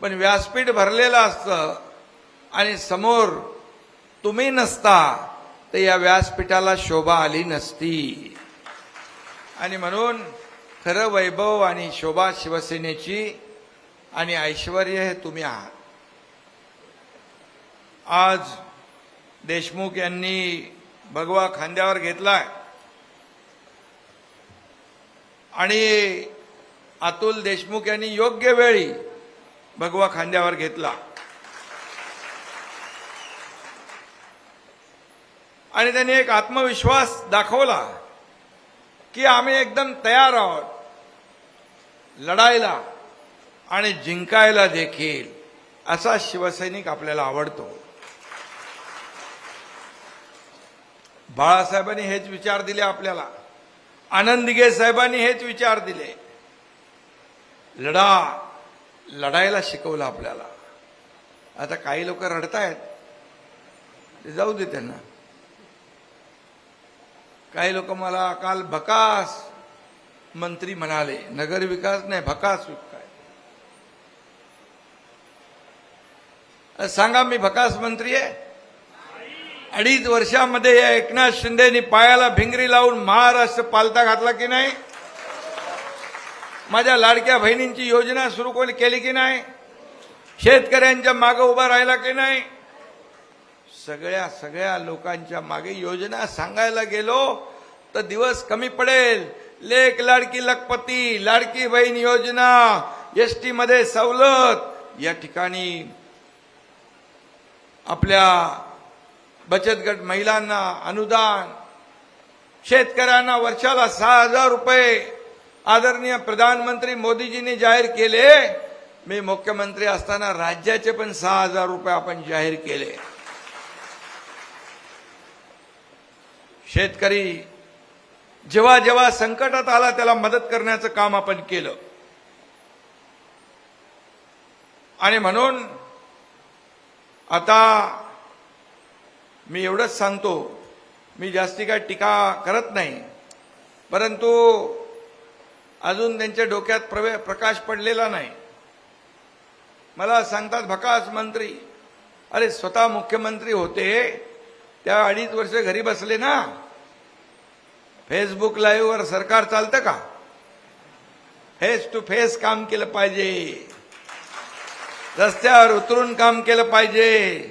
पण व्यासपीठ भरलेलं असतं आणि समोर तुम्ही नसता तर या व्यासपीठाला शोभा आली नसती. आणि म्हणून खरं वैभव आणि शोभा शिवसेनेची आणि ऐश्वर हे तुम्ही आहात. आज देशमुख यांनी भगवा खांद्यावर घेतलाय. आणि अतुल देशमुख यांनी योग्य वेळी भगवा खांद्यावर घेतला. आणि त्यांनी एक आत्मविश्वास दाखवला की आम्ही एकदम तयार आहोत. लढायला आणि जिंकायला देखील असा शिवसैनिक आपल्याला आवडतो. बाळासाहेबांनी हेच विचार दिले आपल्याला. आनंद साहेबांनी हेच विचार दिले. लढा लढायला शिकवलं आपल्याला. आता काही लोक रडतायत. ते जाऊ दे त्यांना. काही लोक मला काल भकास मंत्री म्हणाले नगर विकास नाही भकास काय सांगा मी भकास मंत्री आहे? अडीच वर्षामध्ये या एकनाथ शिंदेनी पायाला भिंगरी लावून महाराष्ट्र पालता घातला की नाही? माझ्या लाडक्या बहिणींची योजना सुरू कोणी केली की नाही? शेतकऱ्यांच्या मागे उभा राहिला की नाही? सगळ्या सगळ्या लोकांच्या मागे योजना सांगायला गेलो तर दिवस कमी पडेल. लेख लाडकी लखपती लाडकी बहीण योजना एस टी मध्ये सवलत. या ठिकाणी आपल्या बचत गट महिलांना अनुदान शेतकऱ्यांना वर्षाला सहा हजार रुपये आदरणीय प्रधानमंत्री मोदीजींनी जाहीर केले. मी मुख्यमंत्री असताना राज्याचे पण सहा हजार रुपये आपण जाहीर केले. शेतकरी जेव्हा जेव्हा संकटात आला त्याला मदत करण्याचं काम आपण केलं. आणि म्हणून आता मी एवढंच सांगतो मी जास्ती काय टीका करत नाही. परंतु अजून त्यांच्या डोक्यात प्रवे प्रकाश पडलेला नाही. मला सांगतात भकास मंत्री. अरे स्वतः मुख्यमंत्री होते. त्या अडीच वर्ष घरी बसले ना. फेसबुक लाईव्हवर सरकार चालतं का? फेस टू फेस काम केलं पाहिजे. रस्त्यावर उतरून काम केलं पाहिजे.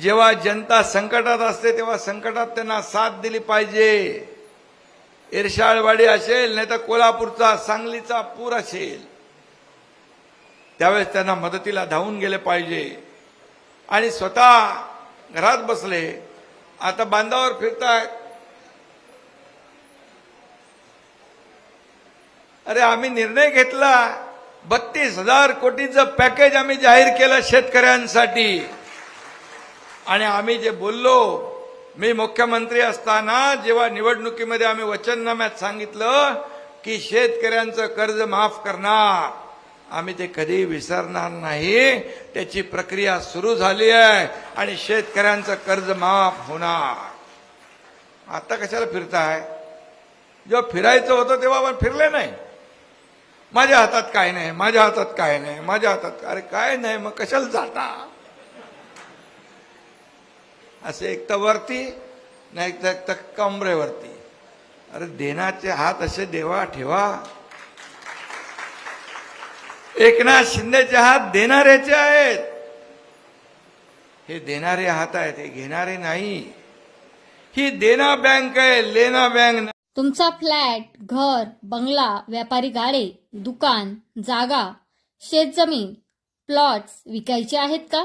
जेव्हा जनता संकटात असते तेव्हा संकटात त्यांना साथ दिली पाहिजे. इरशाळवाडी असेल नाही तर कोल्हापूरचा सांगलीचा पूर असेल. त्यावेळेस त्यांना मदतीला धावून गेले पाहिजे. आणि स्वतः घरात बसले. आता बांधावर फिरतायत. अरे आम्ही निर्णय घेतला. बत्तीस हजार कोटीचं पॅकेज आम्ही जाहीर केलं शेतकऱ्यांसाठी. आणि आम्ही जे बोललो मी मुख्यमंत्री असताना जेव्हा निवडणुकीमध्ये आम्ही वचननाम्यात सांगितलं की शेतकऱ्यांचं कर्ज माफ करणार आम्ही ते कधी विसरणार नाही. त्याची प्रक्रिया सुरू झाली आहे आणि शेतकऱ्यांचं कर्ज माफ होणार. आता कशाला फिरताय? जेव्हा फिरायचं होतं तेव्हा आपण फिरले नाही. माझ्या हातात काय नाही माझ्या हातात काय नाही माझ्या हातात अरे काय नाही मग कशाला जाता? असे एक तर वरती नाही तर एक तर कमरेवरती. अरे देण्याचे हात असे देवा ठेवा. एकनाथ शिंदेचे हात देणाऱ्याचे आहेत. हे देणारे हात आहेत हे घेणारे नाही. ही देना बँक आहे लेना बँक तुमचा फ्लॅट घर बंगला व्यापारी गाडे दुकान जागा शेतजमीन प्लॉट्स विकायचे आहेत का?